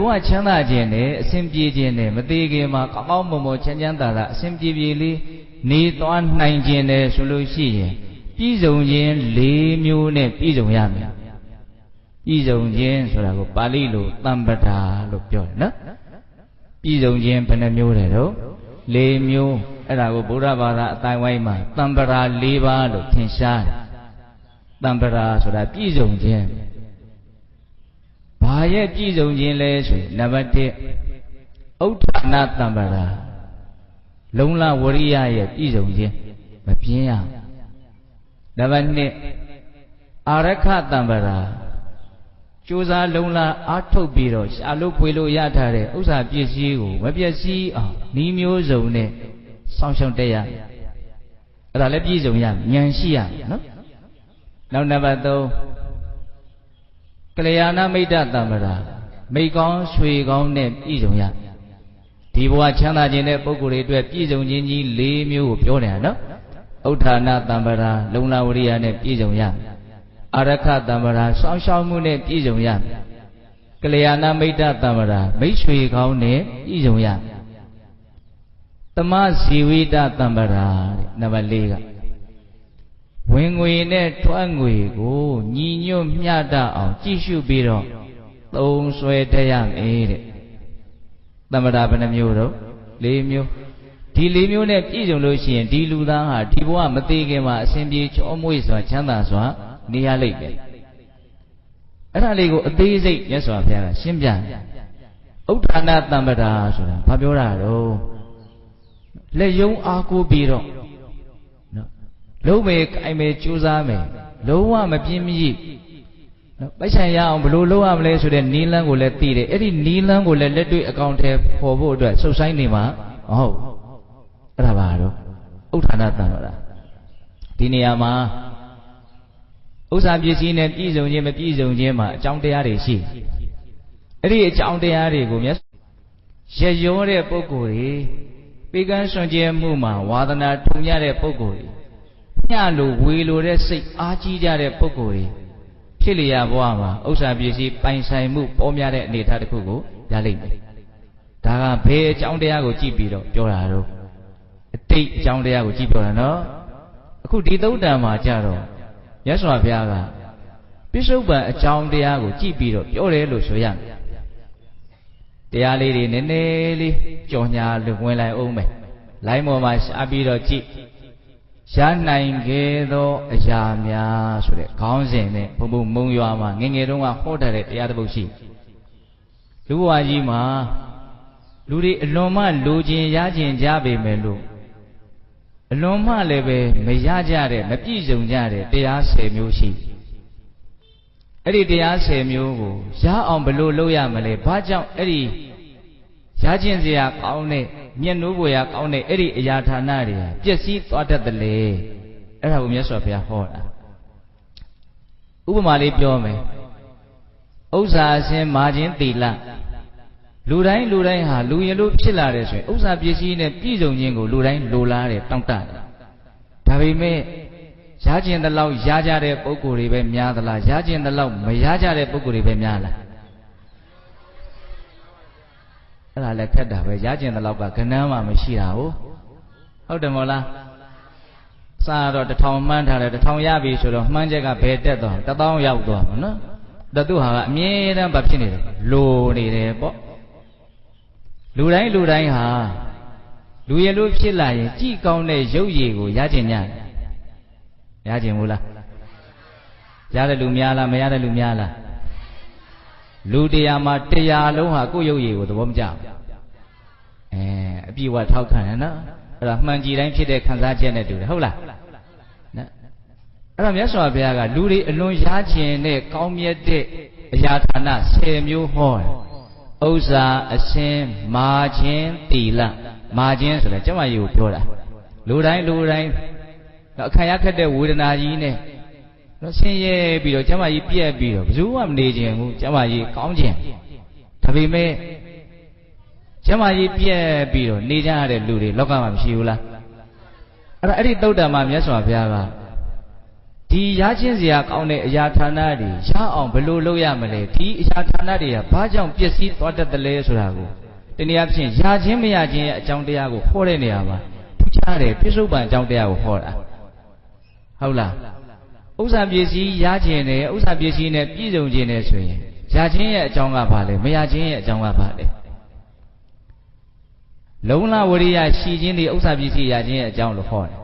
ဘဝချမ်းသာခြင်းနဲ့အစဉ်ပြေခြင်းနဲ့မသေးခင်မှာကောင်းကောင်းမွန်မွန်ချမ်းချမ်းသာသာအစဉ်ပြေပြေလေးနေသွားနိုင်ခြင်းနဲ့ဆိုလို့ရှိရင်ပြည်စုံခြင်း၄မျိုးနဲ့ပြည်စုံရမယ်ပြည်စုံခြင်းဆိုတာကိုပါဠိလိုတမ္ပဒါလို့ပြောတယ်နော်ပြည်စုံခြင်းဘယ်နှမျိုးလဲတော့၄မျိုးအဲ့ဒါကိုဗုဒ္ဓဘာသာအတိုင်းဝိုင်းမှာတမ္ပဒါ၄ပါးလို့ထင်ရှားတယ်တမ္ပဒါဆိုတာပြည်စုံခြင်း ဘာရဲ့ပြည်စုံခြင်းလဲဆိုရင်နံပါတ်1ဥဋ္ဌာဏတမ္ပဒါလုံလဝရိယရဲ့ပြည်စုံခြင်းမပြင်းရနံပါတ်2အာရခတမ္ပဒါကြိုးစားလုံလအားထုတ်ပြီးတော့ရှာလို့ဖွေလို့ရထားတဲ့ဥစ္စာပစ္စည်းကိုမပျက်စီးအောင်ဤမျိုးစုံနဲ့စောင့်ရှောက်တက်ရအဲ့ဒါလည်းပြည်စုံရဉာဏ်ရှိရနော်နောက်နံပါတ်3 ကလျာဏမိတ်တတမ္ပရာမိကောင်းရွှေကောင်းနဲ့ပြည်စုံရဒီဘဝချမ်းသာခြင်းတဲ့ပုဂ္ဂိုလ်တွေအတွက်ပြည်စုံခြင်းကြီး၄မျိုးကိုပြောနေတာနော်ဥဋ္ဌာဏတမ္ပရာလုံလဝရိယနဲ့ပြည်စုံရအာရခတမ္ပရာစောင့်ရှောက်မှုနဲ့ပြည်စုံရကလျာဏမိတ်တတမ္ပရာမိတ်ရွှေကောင်းနဲ့ပြည်စုံရသမဇီဝိတတမ္ပရာတဲ့နံပါတ်၄က ဝင်ငွေနဲ့ထွက်ငွေကိုညီညွတ်မျှတအောင်ကြည့်ရှုပြီးတော့သုံးဆွဲတတ်ရမယ်တဲ့တမ္ပရာဘယ်နှမျိုးတော့၄မျိုးဒီ၄မျိုးနဲ့ပြည့်စုံလို့ရှိရင်ဒီလူသားဟာဒီဘဝမသေးခင်မှာအစဉ်ပြေချောမွေ့စွာချမ်းသာစွာနေရလိမ့်မယ်အဲ့ဒါလေးကိုအသေးစိတ်မြတ်စွာဘုရားကရှင်းပြတယ်ဥဋ္ဌာဏတမ္ပရာဆိုတာဘာပြောတာတော့လက်ယုံအားကိုးပြီးတော့နော် လုံးမယ်ကိုင်မယ်ကြိုးစားမယ်လုံးဝမပြင်းမရိနော်ပိုက်ဆံရအောင်ဘယ်လိုလုပ်ရမလဲဆိုတဲ့နီလန်းကိုလည်းသိတယ်အဲ့ဒီနီလန်းကိုလည်းလက်တွေ့အကောင့်ထဲပေါ်ဖို့အတွက်စုပ်ဆိုင်နေမှာမဟုတ်အဲ့ဒါပါတော့ဥဋ္ဌာဏတမ္ပရာဒီနေရာမှာဥစ္စာပစ္စည်းနဲ့ပြည့်စုံခြင်းမပြည့်စုံခြင်းမှာအကြောင်းတရားတွေရှိအဲ့ဒီအကြောင်းတရားတွေကိုမြတ်ရရောတဲ့ပုဂ္ဂိုလ်တွေပေကန်းစွန့်ကြဲမှုမှာဝါသနာထုံရတဲ့ပုဂ္ဂိုလ်တွေ ညလိုဝေလိုတဲ့စိတ်အားကြီးကြတဲ့ပုဂ္ဂိုလ်တွေဖြစ်လျာဘဝမှာဥစ္စာပစ္စည်းပိုင်ဆိုင်မှုပေါ်များတဲ့အနေအထားတစ်ခုကိုရလိမ့်မယ်ဒါကဘယ်အကြောင်းတရားကိုကြည့်ပြီးတော့ပြောတာတော့အတိတ်အကြောင်းတရားကိုကြည့်ပြောတာနော်အခုဒီသုတ်တံမှာကြတော့မြတ်စွာဘုရားကပိဿုပန်အကြောင်းတရားကိုကြည့်ပြီးတော့ပြောတယ်လို့ဆိုရမယ်တရားလေးတွေနည်းနည်းလေးကြော်ညာလို့ဝင်လိုက်အောင်မယ်လိုင်းပေါ်မှာရှားပြီးတော့ကြည့် ရနိုင်ခဲ့သောအရာများဆိုတဲ့ခေါင်းစဉ်နဲ့ဘုံဘုံမုံရွာမှာငငယ်တုန်းကဟောထားတဲ့တရားတစ်ပုဒ်ရှိလူဘဝကြီးမှာလူတွေအလွန်မှလူချင်းရချင်းကြပေမယ်လို့အလွန်မှလည်းပဲမရကြတဲ့မပြည့်စုံကြတဲ့တရား10မျိုးရှိအဲ့ဒီတရား10မျိုးကိုရအောင်ဘယ်လိုလုပ်ရမလဲဘာကြောင့်အဲ့ဒီရခြင်းစရာကောင်းတဲ့ မျက်နှိုးပေါ်ရကောင်းတဲ့အဲ့ဒီအရာဌာနတွေပျက်စီးသွားတတ်တယ်လေအဲ့ဒါကိုမြတ်စွာဘုရားဟောတာဥပမာလေးပြောမယ်ဥစ္စာအစင်မာခြင်းတိလလူတိုင်းလူတိုင်းဟာလူရင်လို့ဖြစ်လာတယ်ဆိုရင်ဥစ္စာပစ္စည်းနဲ့ပြည့်စုံခြင်းကိုလူတိုင်းလိုလားတယ်တောင့်တတယ်ဒါပေမဲ့ရခြင်းတလောက်ရကြတဲ့ပုံကိုယ်တွေပဲများသလားရခြင်းတလောက်မရကြတဲ့ပုံကိုယ်တွေပဲများလား အဲ့ဒါလည်းခက်တာပဲရခြင်းတလောက်ကကဏ္ဍမှမရှိတာဟုတ်ဟုတ်တယ်မို့လားစားတော့တထောင်မှန်းထားတယ်တထောင်ရပြီဆိုတော့မှန်းချက်ကဘယ်တက်သွားတထောင်ရောက်သွားမှာနော်တသူဟာကအမြဲတမ်းဘာဖြစ်နေတယ်လိုနေတယ်ပေါ့လူတိုင်းလူတိုင်းဟာလူရလို့ဖြစ်လာရင်ကြည်ကောင်းတဲ့ရုပ်ရည်ကိုရကျင်ကြတယ်ရကျင်ဘူးလားရတဲ့လူများလားမရတဲ့လူများလား လူတရားမှာတရားလုံးဟာကိုယ့်ရုပ်ရည်ကိုသဘောမကျဘူးအဲအပြည့်ဝထောက်ခံရနော်အဲ့ဒါမှန်ကြည်တိုင်းဖြစ်တဲ့ခံစားချက်နဲ့တူတယ်ဟုတ်လားနော်အဲ့တော့မြတ်စွာဘုရားကလူတွေအလွန်ရားကျင်တဲ့ကောင်းမြတ်တဲ့အရာဌာန10မျိုးဟောတယ်ဥစ္စာအစင်မာခြင်းတီလမာခြင်းဆိုတဲ့ကျမကြီးကိုပြောတာလူတိုင်းလူတိုင်းအခါရခက်တဲ့ဝေဒနာကြီးနဲ့ နော်ဆင်းရဲပြီးတော့ကျမကြီးပြက်ပြီးတော့ဘယ်သူမှမနေခြင်းဘူးကျမကြီးကောင်းခြင်းဒါပေမဲ့ကျမကြီးပြက်ပြီးတော့နေကြရတဲ့လူတွေလောကမှာမရှိဘူးလားအဲ့ဒါအဲ့ဒီတုတ်တံမှာမြတ်စွာဘုရားကဒီရချင်းစရာကောင်းတဲ့အရာဌာနတွေရအောင်ဘယ်လိုလုပ်ရမလဲဒီအရာဌာနတွေကဘာကြောင့်ပျက်စီးသွားတတ်တယ်လဲဆိုတာကိုတနည်းအားဖြင့်ရချင်းမရချင်းရဲ့အကြောင်းတရားကိုဟောတဲ့နေရာမှာထူးခြားတယ်ပြစ္ဆုတ်ပံအကြောင်းတရားကိုဟောတာဟုတ်လား ဥစ္စာပစ္စည်းရခြင်းနဲ့ဥစ္စာပစ္စည်းနဲ့ပြည့်စုံခြင်းနဲ့ဆိုရင်ရခြင်းရဲ့အကြောင်းကဘာလဲမရခြင်းရဲ့အကြောင်းကဘာလဲလုံလဝရိယရှိခြင်းဒီဥစ္စာပစ္စည်းရခြင်းရဲ့အကြောင်းလို့ဟောတယ်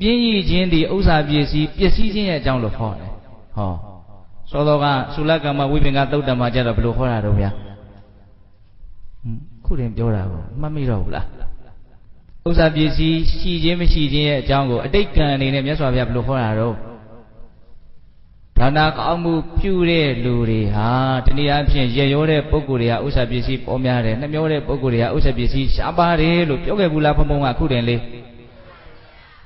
ပြင်းရည်ခြင်းဒီဥစ္စာပစ္စည်းပစ္စည်းခြင်းရဲ့အကြောင်းလို့ဟောတယ်ဟောသောတော်ကသုလကမ္မဝိပင်္ဂသုတ်တမကြတော့ဘယ်လိုဟောတာတော့ဗျာခုတင်ပြောတာကိုမှတ်မိတော့ဘူးလားဥစ္စာပစ္စည်းရှိခြင်းမရှိခြင်းရဲ့အကြောင်းကိုအတိတ်ကံအနေနဲ့မြတ်စွာဘုရားဘယ်လိုဟောတာတော့ ဒါနာကောင်းမှုပြုတဲ့လူတွေဟာတနည်းအားဖြင့်ရရောတဲ့ပုဂ္ဂိုလ်တွေကဥစ္စာပစ္စည်းပေါ်များတယ်နှမျောတဲ့ပုဂ္ဂိုလ်တွေကဥစ္စာပစ္စည်းရှားပါတယ်လို့ပြောခဲ့ဘူးလားဘုံဘုံကခုတင်လေး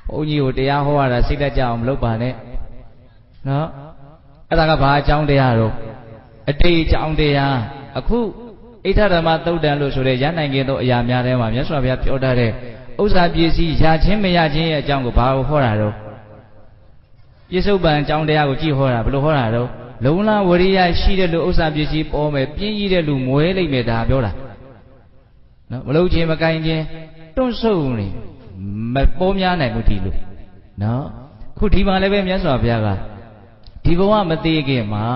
ဘုန်းကြီးကိုတရားဟောရတာစိတ်တကြအောင်မလုပ်ပါနဲ့နော်အဲ့ဒါကဘာအကြောင်းတရားတော့အတိတ်အကြောင်းတရားအခုဣဋ္ဌဓမ္မသုတ်တန်လို့ဆိုတဲ့ရနိုင်ခဲ့သောအရာများထဲမှာမြတ်စွာဘုရားပြောထားတဲ့ဥစ္စာပစ္စည်းရခြင်းမရခြင်းရဲ့အကြောင်းကိုဘာကိုဟောတာတော့ ပြစ္ဆုတ်ပံအကြောင်းတရားကိုကြည့်ဟောတာဘယ်လိုဟောတာတော့လုံလဝရိယရှိတဲ့လူဥစ္စာပစ္စည်းပေါ်မယ်ပြင်းကြီးတဲ့လူမွဲလိုက်မယ်ဒါပြောတာနော်မလုံးချင်းမကင်ချင်းတွန့်ဆုတ်နေမပေါ်များနိုင်ဘူးဒီလိုနော်ခုဒီမှာလည်းပဲမြတ်စွာဘုရားကဒီဘဝမသေးခင်မှာ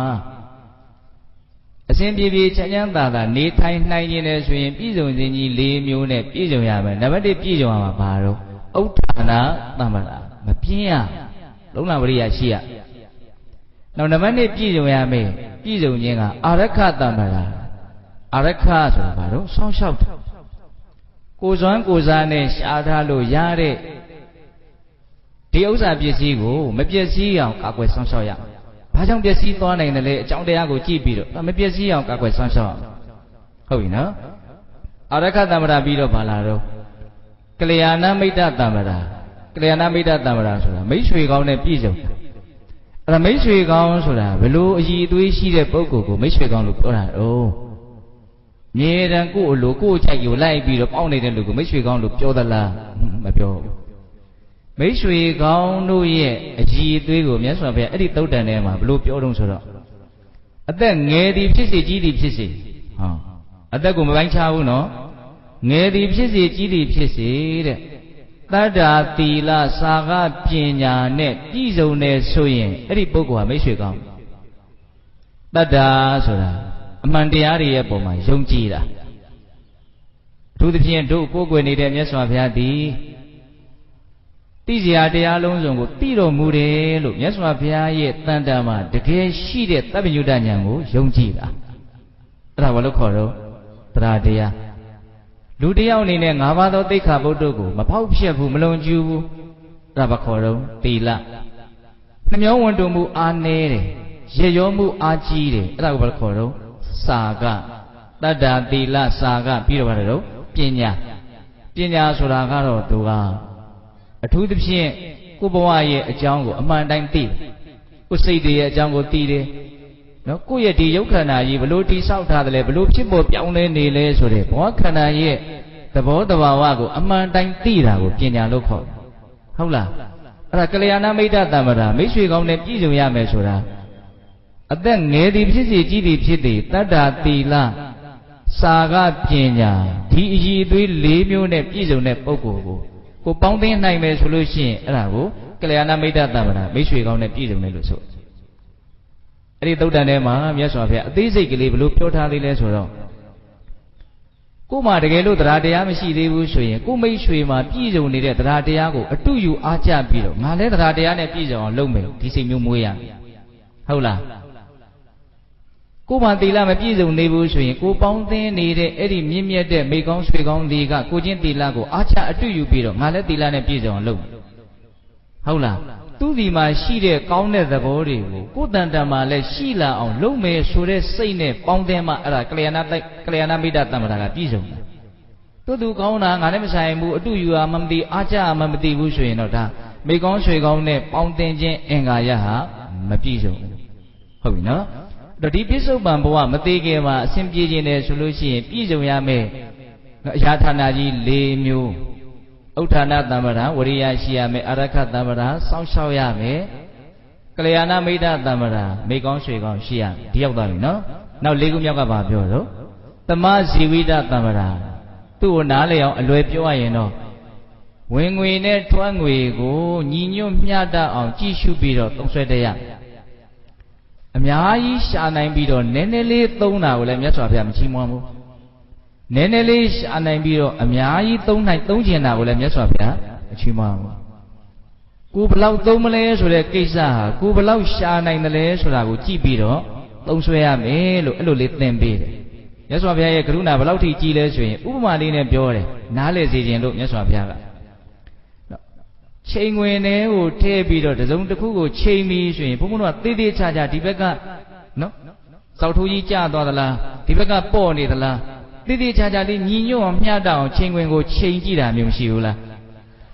အစဉ်ပြေပြေချမ်းချမ်းသာသာနေထိုင်နိုင်ခြင်းနဲ့ဆိုရင်ပြည်စုံခြင်းကြီး၄မျိုးနဲ့ပြည်စုံရမယ်နံပါတ်1ပြည်စုံရမှာဘာတော့ဥဋ္ဌာဏတမ္မရာမပြင်းရ လုံးလာဝရိယရှိရနောက်နံပါတ်2ပြည်စုံရမယ်ပြည်စုံခြင်းကအာရခတမ္မရာအာရခဆိုတာဘာတော့ဆောင်းလျှောက်ကိုစွမ်းကိုစားနဲ့ရှားထားလို့ရတဲ့ဒီဥစ္စာပစ္စည်းကိုမပျက်စီးအောင်ကာကွယ်ဆောင်းလျှောက်ရဘာကြောင့်ပျက်စီးသွားနိုင်တယ်လဲအကြောင်းတရားကိုကြည့်ပြီးတော့မပျက်စီးအောင်ကာကွယ်ဆောင်းလျှောက်ဟုတ်ပြီနော်အာရခတမ္မရာပြီးတော့ဘာလာတော့ကလျာဏမိတ်တတမ္မရာက လျာဏမိတ်တတမ္မရာဆိုတာမိတ်ဆွေကောင်းနဲ့ပြည့်စုံတယ်အဲ့ဒါမိတ်ဆွေကောင်းဆိုတာဘလို့အည်အသွေးရှိတဲ့ပုဂ္ဂိုလ်ကိုမိတ်ဆွေကောင်းလို့ပြောတာတော့မြေတံကို့အလိုကို့အချိုက်ကိုလိုက်ပြီးတော့ပေါက်နေတဲ့လူကိုမိတ်ဆွေကောင်းလို့ပြောသလားမပြောဘူးမိတ်ဆွေကောင်းတို့ရဲ့အကြည်အသွေးကိုမြတ်စွာဘုရားအဲ့ဒီသုတ်တန်ထဲမှာဘလို့ပြောတော့ဆိုတော့အသက်ငယ်သည်ဖြစ်စေကြီးသည်ဖြစ်စေဟောအသက်ကိုမပိုင်းခြားဘူးနော်ငယ်သည်ဖြစ်စေကြီးသည်ဖြစ်စေတဲ့ တတ္တာတီလစာကပညာနဲ့ပြည့်စုံနေဆိုရင်အဲ့ဒီပုဂ္ဂိုလ်ဟာမိတ်ဆွေကောင်းတတ္တာဆိုတာအမှန်တရားတွေရဲ့ပုံမှာယုံကြည်တာအထူးသဖြင့်တို့ကိုယ်ွယ်နေတဲ့မြတ်စွာဘုရားသည်သိစရာတရားလုံးစုံကိုသိတော်မူတယ်လို့မြတ်စွာဘုရားရဲ့တန်တမှာတကယ်ရှိတဲ့တပ္ပညုတဉာဏ်ကိုယုံကြည်တာအဲ့ဒါဘာလို့ခေါ်တော့တရားတရား လူတယောက်အနေနဲ့၅ပါးသောသိက္ခာပုဒ်တို့ကိုမဖောက်ဖျက်ဘူးမလွန်ကျူးဘူးအဲ့ဒါဘာခေါ်တော့တီလနှမျောဝန်တုံမှုအားနည်းတယ်ရရောမှုအားကြီးတယ်အဲ့ဒါကိုဘာခေါ်တော့စာကတတ္တာတီလစာကပြီးတော့ဘာလဲတော့ပညာပညာဆိုတာကတော့သူကအထူးသဖြင့်ကိုဘဝရဲ့အကြောင်းကိုအမှန်တိုင်းသိကိုစိတ်တွေရဲ့အကြောင်းကိုသိတယ် နော်ကိုယ့်ရဲ့ဒီယုတ်ခန္ဓာကြီးဘလို့တိဆောက်ထားတယ်လဲဘလို့ဖြစ်ပေါ်ပြောင်းလဲနေလဲဆိုတဲ့ဘဝခန္ဓာရဲ့သဘောတဘာဝကိုအမှန်တိုင်းသိတာကိုပညာလို့ခေါ်ဟုတ်လားအဲ့ဒါကလျာဏမိတ်တတမ္မရာမိတ်ဆွေကောင်းနဲ့ပြည့်စုံရမယ်ဆိုတာအသက်ငယ်သည်ဖြစ်စီကြီးသည်ဖြစ်သည်တတ္တာတီလစာကပညာဒီအည်အသွေး၄မျိုးနဲ့ပြည့်စုံတဲ့ပုဂ္ဂိုလ်ကိုကိုပေါင်းသိနိုင်မယ်ဆိုလို့ရှိရင်အဲ့ဒါကိုကလျာဏမိတ်တတမ္မရာမိတ်ဆွေကောင်းနဲ့ပြည့်စုံတယ်လို့ဆို အဲ့ဒီသုတ်တန်ထဲမှာမြတ်စွာဘုရားအသေးစိတ်ကလေးဘလို့ပြောထားသေးလဲဆိုတော့ကို့မှာတကယ်လို့တရားတရားမရှိသေးဘူးဆိုရင်ကိုမိတ်ဆွေမှာပြည့်စုံနေတဲ့တရားတရားကိုအတုယူအားကျပြီးတော့ငါလည်းတရားတရားနဲ့ပြည့်စုံအောင်လုပ်မယ်ဒီစိတ်မျိုးမွေးရဟုတ်လားကိုမှသီလမပြည့်စုံနေဘူးဆိုရင်ကိုပေါင်းသင်းနေတဲ့အဲ့ဒီမြင့်မြတ်တဲ့မိကောင်းဆွေကောင်းတွေကကိုချင်းသီလကိုအားချအတွေ့ယူပြီးတော့ငါလည်းသီလနဲ့ပြည့်စုံအောင်လုပ်ဟုတ်လား သူ့ဒီမှာရှိတဲ့ကောင်းတဲ့သဘောတွေကိုကိုယ်တန်တန်မှာလည်းရှိလာအောင်လုပ်မယ်ဆိုတဲ့စိတ်နဲ့ပေါင်းသင်းမှအဲ့ဒါကလျာဏကလျာဏမိတ်တတမ္မာကပြည့်စုံတယ်သူ့သူကောင်းတာငါလည်းမဆိုင်ဘူးအတူယူအားမမသိအားချမှမသိဘူးဆိုရင်တော့ဒါမိကောင်းဆွေကောင်းနဲ့ပေါင်းသင်းခြင်းအင်္ဂါရဟာမပြည့်စုံဘူးဟုတ်ပြီနော်တော့ဒီပြစ္ဆုတ်ပံဘဝမသေးခင်မှာအစဉ်ပြေခြင်းတယ်ဆိုလို့ရှိရင်ပြည့်စုံရမယ်အရာဌာနကြီး၄မျိုး ဥဋ္ဌာဏတမ္ပရာဝရိယရှိရမယ်အရခတမ္ပရာစောင့်ရှောက်ရမယ်ကလျာဏမိတ်တတမ္ပရာမိကောင်းရွှေကောင်းရှိရဒီရောက်သွားပြီနော်နောက်လေးခုမြောက်ကဘာပြောတော့တမဇီဝိတတမ္ပရာသူ့ကိုနားလေအောင်အလွယ်ပြောရရင်တော့ဝင်ငွေနဲ့ထွက်ငွေကိုညီညွတ်မျှတအောင်ကြည့်ရှုပြီးတော့သုံးဆွဲတဲ့ရအများကြီးရှာနိုင်ပြီးတော့နည်းနည်းလေးသုံးတာကိုလည်းမြတ်စွာဘုရားမချီးမွမ်းဘူး နည်းနည်းလေးရှာနိုင်ပြီးတော့အများကြီးသုံးနိုင်သုံးကျင်တာကိုလည်းမြတ်စွာဘုရားမချီးမွမ်းဘူးကိုဘလောက်သုံးမလဲဆိုတဲ့ကိစ္စဟာကိုဘလောက်ရှာနိုင်တယ်လဲဆိုတာကိုကြည့်ပြီးတော့သုံးဆွဲရမယ်လို့အဲ့လိုလေးသင်ပေးတယ်မြတ်စွာဘုရားရဲ့ကရုဏာဘလောက်ထိကြီးလဲဆိုရင်ဥပမာလေးနဲ့ပြောတယ်နားလည်စေခြင်းလို့မြတ်စွာဘုရားကချိန်ဝင်တဲ့ကိုထည့်ပြီးတော့တစုံတစ်ခုကိုချိန်ပြီးဆိုရင်ဘုန်းဘုန်းတို့ကတေးသေးချာချာဒီဘက်ကနော်စောက်ထိုးကြီးကျသွားသလားဒီဘက်ကပေါ့နေသလား တေးသေးချာချာလေးညီညွတ်အောင်မျှတအောင်ချိန်ဝင်ကိုချိန်ကြည့်တာမျိုးမရှိဘူးလား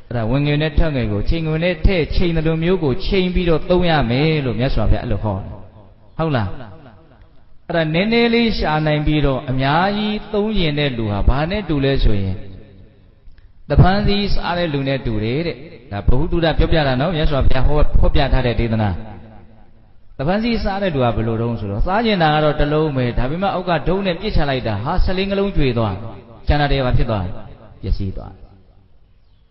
အဲ့ဒါဝင်ငွေနဲ့ထက်ငွေကိုချိန်ငွေနဲ့ထည့်ချိန်တယ်လို့မျိုးကိုချိန်ပြီးတော့သုံးရမယ်လို့မြတ်စွာဘုရားအဲ့လိုဟောတယ်ဟုတ်လားအဲ့ဒါနည်းနည်းလေးရှာနိုင်ပြီးတော့အများကြီးသုံးရင်တဲ့လူဟာဘာနဲ့တူလဲဆိုရင်တပန်းစည်းစားတဲ့လူနဲ့တူတယ်တဲ့ဒါဘ ഹു တုဒပြောပြတာနော်မြတ်စွာဘုရားဟောဟောပြထားတဲ့ဒေသနာ တပန်းစည်းစားတဲ့လူကဘယ်လိုတုံးဆိုတော့စားကျင်တာကတော့တစ်လုံးပဲဒါပေမဲ့အောက်ကဒုံးနဲ့ပြစ်ချလိုက်တာဟာဆလင်းကလုံးကျွေသွားကျန်တာတွေဘာဖြစ်သွားပျက်စီးသွား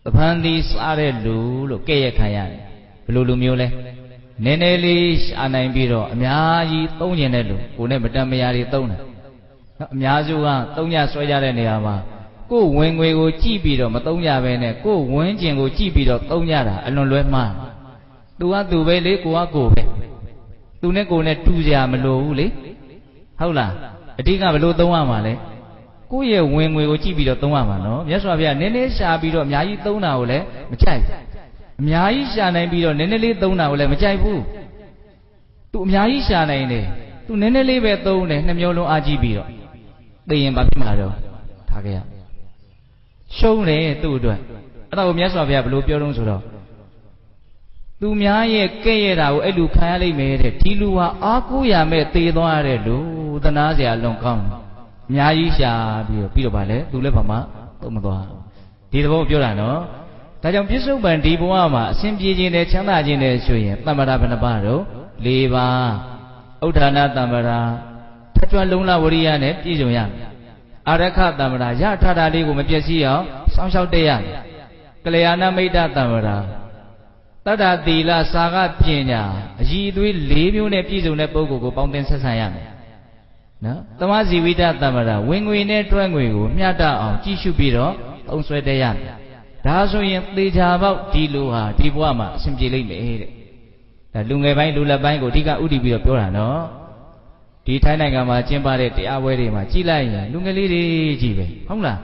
တပန်းစည်းစားတဲ့လူလို့ကဲ့ရဲ့ခံရတယ်ဘယ်လိုလူမျိုးလဲနည်းနည်းလေးရှာနိုင်ပြီးတော့အများကြီးသုံးကျင်တဲ့လူကိုနဲ့မတန်မရာတွေသုံးတယ်နော်အများစုကသုံးညဆွဲကြတဲ့နေရာမှာကိုယ်ဝင်ငွေကိုကြည့်ပြီးတော့မသုံးကြဘဲနဲ့ကိုယ်ဝင်ကျင်ကိုကြည့်ပြီးတော့သုံးကြတာအလွန်လွဲမှားသူကသူပဲလေကိုကကိုပဲ သူနဲ့ကိုနဲ့တူကြမလို့ဘူးလေဟုတ်လားအဓိကဘလို့သုံးရမှာလဲကိုယ့်ရဲ့ဝင်ငွေကိုကြည့်ပြီးတော့သုံးရမှာနော်မြတ်စွာဘုရားနည်းနည်းရှာပြီးတော့အများကြီးသုံးတာကိုလည်းမကြိုက်အများကြီးရှာနိုင်ပြီးတော့နည်းနည်းလေးသုံးတာကိုလည်းမကြိုက်ဘူးသူအများကြီးရှာနိုင်တယ်သူနည်းနည်းလေးပဲသုံးတယ်နှမျိုးလုံးအားကြည့်ပြီးတော့သိရင်ဘာဖြစ်မှာတော့ထားခဲ့ရရှုံးတယ်သူ့အတွက်အဲ့ဒါကိုမြတ်စွာဘုရားဘယ်လိုပြောတုံးဆိုတော့ သူများရဲ့ကဲ့ရဲ့တာကိုအဲ့လူခံရလိမ့်မယ်တဲ့ဒီလူဟာအာကိုရမဲ့သေသွားရတဲ့လူသနာစရာလွန်ကောင်းတယ်အများကြီးရှာပြီးတော့ပြီးတော့ဗာလဲသူလည်းဘာမှသုံးမသွားဒီသဘောပြောတာနော်ဒါကြောင့်ပြစ္ဆုတ်ပံဒီဘဝမှာအစဉ်ပြေခြင်းနဲ့ချမ်းသာခြင်းနဲ့ဆိုရင်တမ္မရာဘယ်နှပါတော့၄ပါးဥဒ္ဌာဏတမ္မရာထကြွလုံးလာဝရိယနဲ့ပြည့်စုံရမယ်အာရခတမ္မရာရထတာလေးကိုမပြည့်စည်အောင်စောင့်ရှောက်တတ်ရမယ်ကလျာဏမိတ်တတမ္မရာ တတ္တသီလစာကပညာအည်အသွေး၄မျိုးနဲ့ပြည့်စုံတဲ့ပုဂ္ဂိုလ်ကိုပေါင်းသင်ဆက်ဆံရမယ်နော်တမဇီဝိတတမ္မရာဝင်ငွေနဲ့တွဲငွေကိုမျှတအောင်ကြည့်ရှုပြီးတော့သုံးဆွဲတတ်ရမယ်ဒါဆိုရင်သေချာပေါက်ဒီလိုဟာဒီဘဝမှာအဆင်ပြေလိမ့်မယ်တဲ့ဒါလူငယ်ပိုင်းလူလက်ပိုင်းကိုအဓိကဥတည်ပြီးတော့ပြောတာနော်ဒီထိုင်းနိုင်ငံမှာကျင်းပတဲ့တရားပွဲတွေမှာကြည်လိုက်ရင်လူငယ်လေးတွေကြီးပဲဟုတ်လား